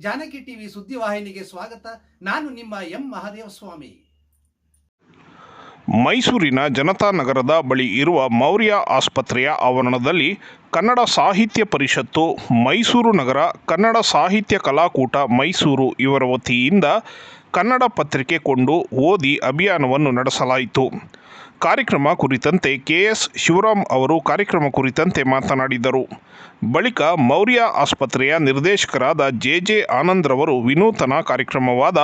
Janaki TV ಸುದ್ದಿವಾಹಿನಿಗೆ ಸ್ವಾಗತ. ನಾನು ನಿಮ್ಮ ಎಂ. ಮಹಾದೇವ ಸ್ವಾಮಿ. ಮೈಸೂರಿನ ಜನತಾ ನಗರದ ಬಳಿ ಇರುವ ಮೌರ್ಯ ಆಸ್ಪತ್ರೆಯ ಆವರಣದಲ್ಲಿ ಕನ್ನಡ ಸಾಹಿತ್ಯ ಪರಿಷತ್ತು, ಮೈಸೂರು ನಗರ ಕನ್ನಡ ಸಾಹಿತ್ಯ ಕಲಾಕೂಟ ಮೈಸೂರು ಇವರ ವತಿಯಿಂದ ಕನ್ನಡ ಪತ್ರಿಕೆ ಕೊಂಡು ಓದಿ ಅಭಿಯಾನವನ್ನು ನಡೆಸಲಾಯಿತು. ಕಾರ್ಯಕ್ರಮ ಕುರಿತಂತೆ ಕೆ ಎಸ್ ಶಿವರಾಮ್ ಅವರು ಕಾರ್ಯಕ್ರಮ ಕುರಿತಂತೆ ಮಾತನಾಡಿದರು. ಬಳಿಕ ಮೌರ್ಯ ಆಸ್ಪತ್ರೆಯ ನಿರ್ದೇಶಕರಾದ ಜೆ ಜೆ ಆನಂದ್ರವರು ವಿನೂತನ ಕಾರ್ಯಕ್ರಮವಾದ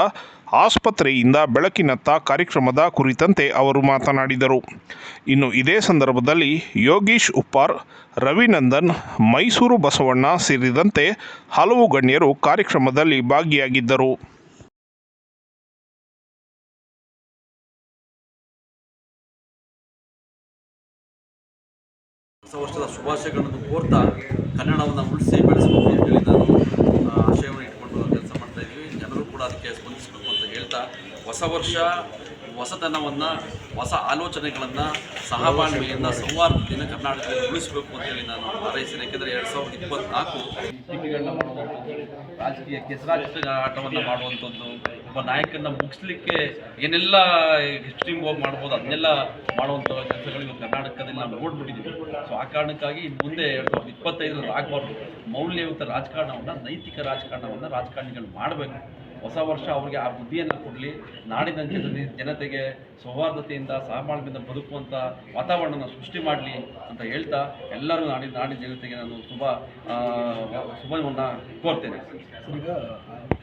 ಆಸ್ಪತ್ರೆಯಿಂದ ಬೆಳಕಿನತ್ತ ಕಾರ್ಯಕ್ರಮದ ಕುರಿತಂತೆ ಅವರು ಮಾತನಾಡಿದರು. ಇನ್ನು ಇದೇ ಸಂದರ್ಭದಲ್ಲಿ ಯೋಗೀಶ್ ಉಪ್ಪಾರ್, ರವಿನಂದನ್, ಮೈಸೂರು ಬಸವಣ್ಣ ಸೇರಿದಂತೆ ಹಲವು ಗಣ್ಯರು ಕಾರ್ಯಕ್ರಮದಲ್ಲಿ ಭಾಗಿಯಾಗಿದ್ದರು. ಹೊಸ ವರ್ಷದ ಶುಭಾಶಯಗಳನ್ನು ಕೋರ್ತಾ ಕನ್ನಡವನ್ನು ಉಳಿಸಿ ಬೆಳೆಸಬೇಕು ಅಂತ ಹೇಳಿ ನಾನು ಆಶಯವನ್ನು ಇಟ್ಕೊಂಡು ಕೆಲಸ ಮಾಡ್ತಾ ಇದ್ದೀವಿ ಜನರು ಕೂಡ ಅದಕ್ಕೆ ಸ್ಪಂದಿಸಬೇಕು ಅಂತ ಹೇಳ್ತಾ ಹೊಸ ವರ್ಷ, ಹೊಸತನವನ್ನು, ಹೊಸ ಆಲೋಚನೆಗಳನ್ನು ಸಹಬಾಳ್ವೆಯನ್ನು ಸಂವಾದದಿಂದ ಕರ್ನಾಟಕದಲ್ಲಿ ಉಳಿಸಬೇಕು ಅಂತೇಳಿ ನಾನು ಹಾರೈಸಿದೆ. ಯಾಕೆಂದರೆ ಎರಡು ಸಾವಿರದ ಇಪ್ಪತ್ತ್ನಾಲ್ಕು ರಾಜಕೀಯ ಕೆಸರಾಟ ಆಟವನ್ನು ಮಾಡುವಂಥದ್ದು ಒಬ್ಬ ನಾಯಕನ ಮುಗಿಸ್ಲಿಕ್ಕೆ ಏನೆಲ್ಲ ಎಕ್ಸ್ಟ್ರೀಮ್ ಹೋಗಿ ಮಾಡ್ಬೋದು ಅದನ್ನೆಲ್ಲ ಮಾಡುವಂಥ ಕೆಲಸಗಳು ಇವತ್ತು ಕರ್ನಾಟಕದಲ್ಲಿ ನಾವು ನೋಡ್ಬಿಟ್ಟಿದ್ದೀವಿ ಸೊ ಆ ಕಾರಣಕ್ಕಾಗಿ ಮುಂದೆ ಎರಡು ಸಾವಿರದ ಇಪ್ಪತ್ತೈದರಲ್ಲಿ ಆಗಬಾರ್ದು. ಮೌಲ್ಯಯುತ ರಾಜಕಾರಣವನ್ನು ನೈತಿಕ ರಾಜಕಾರಣವನ್ನು ರಾಜಕಾರಣಿಗಳು ಮಾಡಬೇಕು. ಹೊಸ ವರ್ಷ ಅವರಿಗೆ ಆ ಬುದ್ಧಿಯನ್ನು ಕೊಡಲಿ. ನಾಡಿನ ಜನ ಜನತೆಗೆ ಸೌಹಾರ್ದತೆಯಿಂದ ಸಹಬಾಳ್ವೆಯಿಂದ ಬದುಕುವಂಥ ವಾತಾವರಣನ ಸೃಷ್ಟಿ ಮಾಡಲಿ ಅಂತ ಹೇಳ್ತಾ ಎಲ್ಲರೂ ನಾಡಿನ ನಾಡಿನ ಜನತೆಗೆ ನಾನು ಶುಭ ಶುಭವನ್ನು ಕೋರ್ತೇನೆ.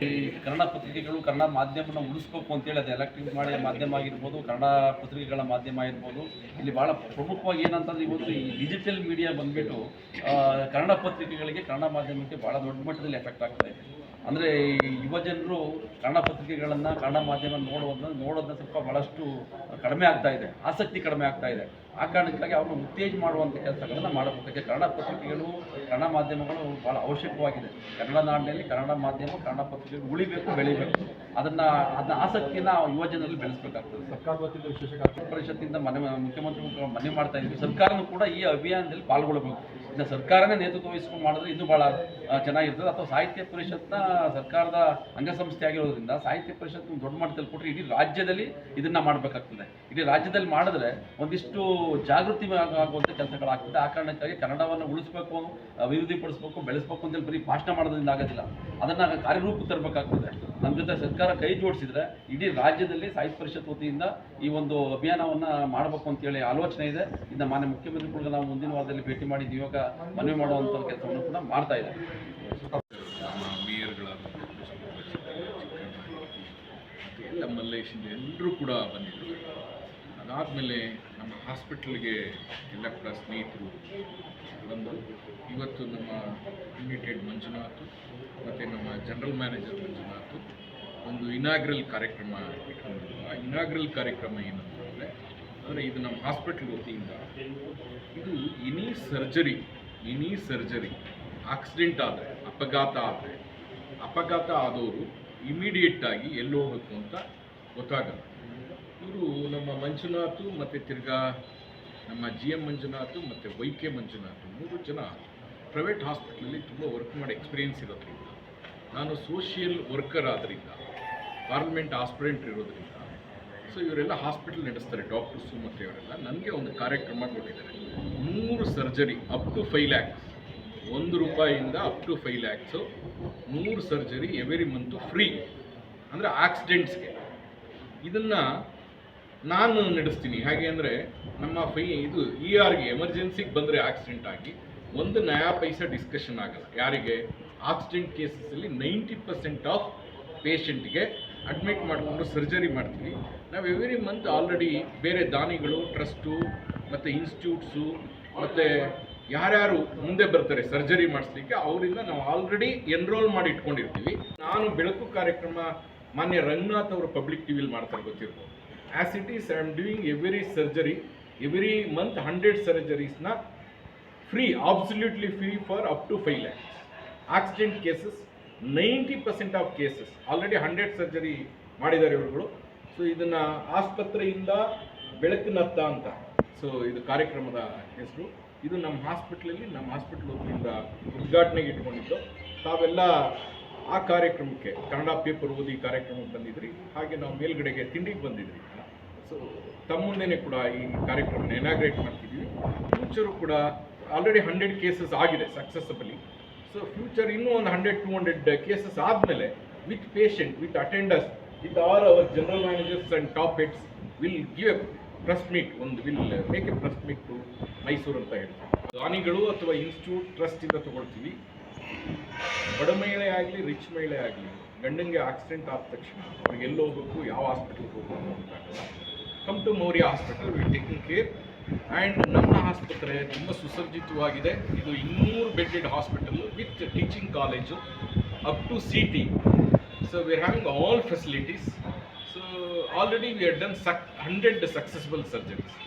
ಈ ಕನ್ನಡ ಪತ್ರಿಕೆಗಳು ಕನ್ನಡ ಮಾಧ್ಯಮನ ಉಳಿಸ್ಬೇಕು ಅಂತೇಳಿ ಅದು ಎಲೆಕ್ಟ್ರಿಕ್ ಮಾಡಿದ ಮಾಧ್ಯಮ ಆಗಿರ್ಬೋದು, ಕನ್ನಡ ಪತ್ರಿಕೆಗಳ ಮಾಧ್ಯಮ ಆಗಿರ್ಬೋದು, ಇಲ್ಲಿ ಭಾಳ ಪ್ರಮುಖವಾಗಿ ಏನಂತಂದ್ರೆ ಇವತ್ತು ಈ ಡಿಜಿಟಲ್ ಮೀಡಿಯಾ ಬಂದ್ಬಿಟ್ಟು ಕನ್ನಡ ಪತ್ರಿಕೆಗಳಿಗೆ ಕನ್ನಡ ಮಾಧ್ಯಮಕ್ಕೆ ಭಾಳ ದೊಡ್ಡ ಮಟ್ಟದಲ್ಲಿ ಎಫೆಕ್ಟ್ ಆಗ್ತಾ ಇದೆ. ಅಂದರೆ ಈ ಯುವ ಜನರು ಕನ್ನಡ ಪತ್ರಿಕೆಗಳನ್ನು ಕನ್ನಡ ಮಾಧ್ಯಮ ನೋಡೋದನ್ನ ನೋಡೋದನ್ನ ಸ್ವಲ್ಪ ಭಾಳಷ್ಟು ಕಡಿಮೆ ಆಗ್ತಾ ಇದೆ. ಆಸಕ್ತಿ ಕಡಿಮೆ ಆಗ್ತಾ ಇದೆ. ಆ ಕಾರಣಕ್ಕಾಗಿ ಅವ್ರನ್ನ ಉತ್ತೇಜ ಮಾಡುವಂಥ ಕೆಲಸಗಳನ್ನು ಮಾಡಬೇಕಕ್ಕೆ ಕನ್ನಡ ಪತ್ರಿಕೆಗಳು ಕನ್ನಡ ಮಾಧ್ಯಮಗಳು ಭಾಳ ಅವಶ್ಯಕವಾಗಿದೆ. ಕನ್ನಡ ನಾಡಿನಲ್ಲಿ ಕನ್ನಡ ಮಾಧ್ಯಮ ಕನ್ನಡ ಪತ್ರಿಕೆಗಳು ಉಳಿಬೇಕು ಬೆಳಿಬೇಕು. ಅದನ್ನು ಅದನ್ನ ಆಸಕ್ತಿನ ಯುವ ಜನರಲ್ಲಿ ಬೆಳೆಸಬೇಕಾಗ್ತದೆ. ಸರ್ಕಾರ ವತಿಯಿಂದ ವಿಶೇಷ ಪರಿಷತ್ತಿಂದ ಮನೆ ಮುಖ್ಯಮಂತ್ರಿಗಳು ಮನವಿ ಮಾಡ್ತಾ ಇದ್ದೀವಿ ಸರ್ಕಾರನೂ ಕೂಡ ಈ ಅಭಿಯಾನದಲ್ಲಿ ಪಾಲ್ಗೊಳ್ಳಬೇಕು. ಇನ್ನು ಸರ್ಕಾರನೇ ನೇತೃತ್ವ ವಹಿಸ್ಕೊಂಡು ಮಾಡಿದ್ರೆ ಇನ್ನೂ ಭಾಳ ಚೆನ್ನಾಗಿರ್ತದೆ. ಅಥವಾ ಸಾಹಿತ್ಯ ಪರಿಷತ್ನ ಸರ್ಕಾರದ ಅಂಗಸಂಸ್ಥೆ ಆಗಿರೋದ್ರಿಂದ ಸಾಹಿತ್ಯ ಪರಿಷತ್ ದೊಡ್ಡ ಮಟ್ಟದಲ್ಲಿ ಕೊಟ್ಟರೆ ಇಡೀ ರಾಜ್ಯದಲ್ಲಿ ಇದನ್ನ ಮಾಡಬೇಕಾಗ್ತದೆ. ಇಡೀ ರಾಜ್ಯದಲ್ಲಿ ಮಾಡಿದ್ರೆ ಒಂದಿಷ್ಟು ಜಾಗೃತಿ ಆಗ- ಆಗುವಂಥ ಕೆಲಸಗಳಾಗ್ತದೆ. ಆ ಕಾರಣಕ್ಕಾಗಿ ಕನ್ನಡವನ್ನು ಉಳಿಸ್ಬೇಕು, ಅಭಿವೃದ್ಧಿಪಡಿಸ್ಬೇಕು, ಬೆಳೆಸ್ಬೇಕು ಅಂತೇಳಿ ಬರೀ ಭಾಷಣ ಮಾಡೋದ್ರಿಂದ ಆಗೋದಿಲ್ಲ. ಅದನ್ನು ಕಾರ್ಯರೂಪ ತರಬೇಕಾಗ್ತದೆ. ನಮ್ಮ ಜೊತೆ ಸರ್ಕಾರ ಕೈ ಜೋಡಿಸಿದ್ರೆ ಇಡೀ ರಾಜ್ಯದಲ್ಲಿ ಸಾಹಿತ್ಯ ಪರಿಷತ್ ವತಿಯಿಂದ ಈ ಒಂದು ಅಭಿಯಾನವನ್ನು ಮಾಡಬೇಕು ಅಂತೇಳಿ ಆಲೋಚನೆ ಇದೆ. ಇನ್ನು ಮಾನ್ಯ ಮುಖ್ಯಮಂತ್ರಿಗಳಿಗೆ ನಾವು ಮುಂದಿನ ವಾರದಲ್ಲಿ ಭೇಟಿ ಮಾಡಿ ನಿಯೋಗ ಮನವಿ ಮಾಡುವಂಥ ಕೆಲಸವನ್ನು ಕೂಡ ಮಾಡ್ತಾ ಇದೆ ಎಲ್ಲ ಮಲ್ಲೇಶಿಂದ ಎಲ್ಲರೂ ಕೂಡ ಬಂದಿದ್ದರು ಅದಾದಮೇಲೆ ನಮ್ಮ ಹಾಸ್ಪಿಟ್ಲಿಗೆ ಎಲ್ಲ ಕೂಡ ಸ್ನೇಹಿತರು ಬಂದು, ಇವತ್ತು ನಮ್ಮ ಯುನೈಟೆಡ್ ಮಂಜುನಾಥ್ ಮತ್ತು ನಮ್ಮ ಜನರಲ್ ಮ್ಯಾನೇಜರ್ ಮಂಜುನಾಥ್ ಒಂದು ಇನಾಗ್ರಲ್ ಕಾರ್ಯಕ್ರಮ ಇಟ್ಕೊಂಡಿದ್ದರು ಆ ಇನಾಗ್ರಲ್ ಕಾರ್ಯಕ್ರಮ ಏನಂತಂದರೆ ಅಂದರೆ ಇದು ನಮ್ಮ ಹಾಸ್ಪಿಟ್ಲ್ ವತಿಯಿಂದ ಇದು any surgery any surgery accident ಆದರೆ, ಅಪಘಾತ ಆದರೆ, ಅಪಘಾತ ಆದವರು ಇಮಿಡಿಯೇಟಾಗಿ ಎಲ್ಲಿ ಹೋಗಬೇಕು ಅಂತ ಗೊತ್ತಾಗಲ್ಲ. ಇವರು ನಮ್ಮ ಮಂಜುನಾಥ್ ಮತ್ತು ತಿರ್ಗಾ ನಮ್ಮ ಜಿ ಎಂ ಮಂಜುನಾಥ್ ಮತ್ತು ವೈ ಕೆ ಮಂಜುನಾಥ್ ಮೂರು ಜನ ಪ್ರೈವೇಟ್ ಹಾಸ್ಪಿಟ್ಲಲ್ಲಿ ತುಂಬ ವರ್ಕ್ ಮಾಡಿ ಎಕ್ಸ್ಪೀರಿಯನ್ಸ್ ಇರೋದ್ರಿಂದ, ನಾನು ಸೋಷಿಯಲ್ ವರ್ಕರ್ ಆದ್ದರಿಂದ ಪಾರ್ಲಿಮೆಂಟ್ ಆಸ್ಪಿರೆಂಟ್ ಇರೋದ್ರಿಂದ, ಸೊ ಇವರೆಲ್ಲ ಹಾಸ್ಪಿಟಲ್ ನಡೆಸ್ತಾರೆ, ಡಾಕ್ಟರ್ಸು ಮತ್ತು ಇವರೆಲ್ಲ. ನನಗೆ ಒಂದು ಕಾರ್ಯಕ್ರಮ ಕೊಟ್ಟಿದ್ದಾರೆ. ಮೂರು surgery up to five lakhs ಒಂದು ರೂಪಾಯಿಯಿಂದ ಅಪ್ ಟು ಫೈವ್ ಲ್ಯಾಕ್ಸು ಮೂರು ಸರ್ಜರಿ ಎವ್ರಿ ಮಂತು ಫ್ರೀ ಅಂದರೆ ಆಕ್ಸಿಡೆಂಟ್ಸ್ಗೆ ಇದನ್ನು ನಾನು ನಡೆಸ್ತೀನಿ. ಹೇಗೆ ಅಂದರೆ ನಮ್ಮ ಫೈ ಇದು ಇ ಆರ್ಗೆ ಎಮರ್ಜೆನ್ಸಿಗೆ ಬಂದರೆ ಆಕ್ಸಿಡೆಂಟ್ ಆಗಿ ಒಂದು ನಯಾ ಪೈಸಾ ಡಿಸ್ಕಷನ್ ಆಗಲ್ಲ. ಯಾರಿಗೆ? ಆಕ್ಸಿಡೆಂಟ್ ಕೇಸಸ್ಸಲ್ಲಿ ನೈಂಟಿ ಪರ್ಸೆಂಟ್ ಆಫ್ ಪೇಷಂಟ್ಗೆ ಅಡ್ಮಿಟ್ ಮಾಡಿಕೊಂಡು ಸರ್ಜರಿ ಮಾಡ್ತೀವಿ. ನಾವು ಎವ್ರಿ ಮಂತ್ ಆಲ್ರೆಡಿ ಬೇರೆ ದಾನಿಗಳು ಟ್ರಸ್ಟು ಮತ್ತು ಇನ್ಸ್ಟಿಟ್ಯೂಟ್ಸು ಮತ್ತು ಯಾರ್ಯಾರು ಮುಂದೆ ಬರ್ತಾರೆ ಸರ್ಜರಿ ಮಾಡಿಸ್ಲಿಕ್ಕೆ ಅವರಿಂದ ನಾವು ಆಲ್ರೆಡಿ ಎನ್ರೋಲ್ ಮಾಡಿ ಇಟ್ಕೊಂಡಿರ್ತೀವಿ. ನಾನು ಬೆಳಕು ಕಾರ್ಯಕ್ರಮ ಮಾನ್ಯ ರಂಗನಾಥ್ ಅವರು ಪಬ್ಲಿಕ್ ಟಿವಿಲಿ ಮಾಡ್ತಾರೆ ಗೊತ್ತಿರ್ಬೋದು. As it is I am doing every surgery every month hundred ಸರ್ಜರೀಸ್ನ free absolutely free for up to five lakhs accident cases ninety percent of cases already hundred surgery ಮಾಡಿದ್ದಾರೆ ಇವರುಗಳು. ಸೊ ಇದನ್ನು ಆಸ್ಪತ್ರೆಯಿಂದ ಬೆಳಕಿನತ್ತ ಅಂತ. ಸೊ ಇದು ಕಾರ್ಯಕ್ರಮದ ಹೆಸರು. ಇದು ನಮ್ಮ ಹಾಸ್ಪಿಟ್ಲಲ್ಲಿ ನಮ್ಮ ಹಾಸ್ಪಿಟ್ಲ್ ವತಿಯಿಂದ ಉದ್ಘಾಟನೆಗೆ ಇಟ್ಕೊಂಡಿದ್ದು. ತಾವೆಲ್ಲ ಆ ಕಾರ್ಯಕ್ರಮಕ್ಕೆ ಕನ್ನಡ ಪೇಪರ್ ಓದಿ ಕಾರ್ಯಕ್ರಮಕ್ಕೆ ಬಂದಿದ್ರಿ. ಹಾಗೆ ನಾವು ಮೇಲ್ಗಡೆಗೆ ತಿಂಡಿಗೆ ಬಂದಿದ್ರಿ. ಸೊ ತಮ್ಮ ಕೂಡ ಈ ಕಾರ್ಯಕ್ರಮನ ಎನಾಗ್ರೇಟ್ ಮಾಡ್ತಿದ್ದೀವಿ ಫ್ಯೂಚರು ಕೂಡ ಆಲ್ರೆಡಿ ಹಂಡ್ರೆಡ್ ಕೇಸಸ್ ಆಗಿದೆ ಸಕ್ಸಸ್ಫುಲಿ ಸೊ ಫ್ಯೂಚರ್ ಇನ್ನೂ ಒಂದು ಹಂಡ್ರೆಡ್ ಟು ಹಂಡ್ರೆಡ್ ಕೇಸಸ್ ಆದಮೇಲೆ with patient with attenders with all our general managers and top heads will give a press meet ಒಂದು will make a press meet to Mysuru ಅಂತ ಹೇಳ್ತೀವಿ. ದಾನಿಗಳು ಅಥವಾ institute ಟ್ರಸ್ಟಿಂದ ತಗೊಳ್ತೀವಿ. ಬಡ ಮಹಿಳೆ ಆಗಲಿ ರಿಚ್ ಮಹಿಳೆ ಆಗಲಿ, ಗಂಡನಿಗೆ ಆಕ್ಸಿಡೆಂಟ್ ಆದ ತಕ್ಷಣ ಅವ್ರಿಗೆ ಎಲ್ಲಿ ಹೋಗ್ಬೇಕು, ಯಾವ ಹಾಸ್ಪಿಟಲ್ಗೆ ಹೋಗಬೇಕು ಗೊತ್ತಾಗಲ್ಲ come to Maurya hospital will taking care and ನಮ್ಮ ಆಸ್ಪತ್ರೆ ತುಂಬ ಸುಸಜ್ಜಿತವಾಗಿದೆ. ಇದು ಇನ್ನೂರು bedded hospital with teaching college up to C T so we are having all facilities so already we are done such hundred successful surgeries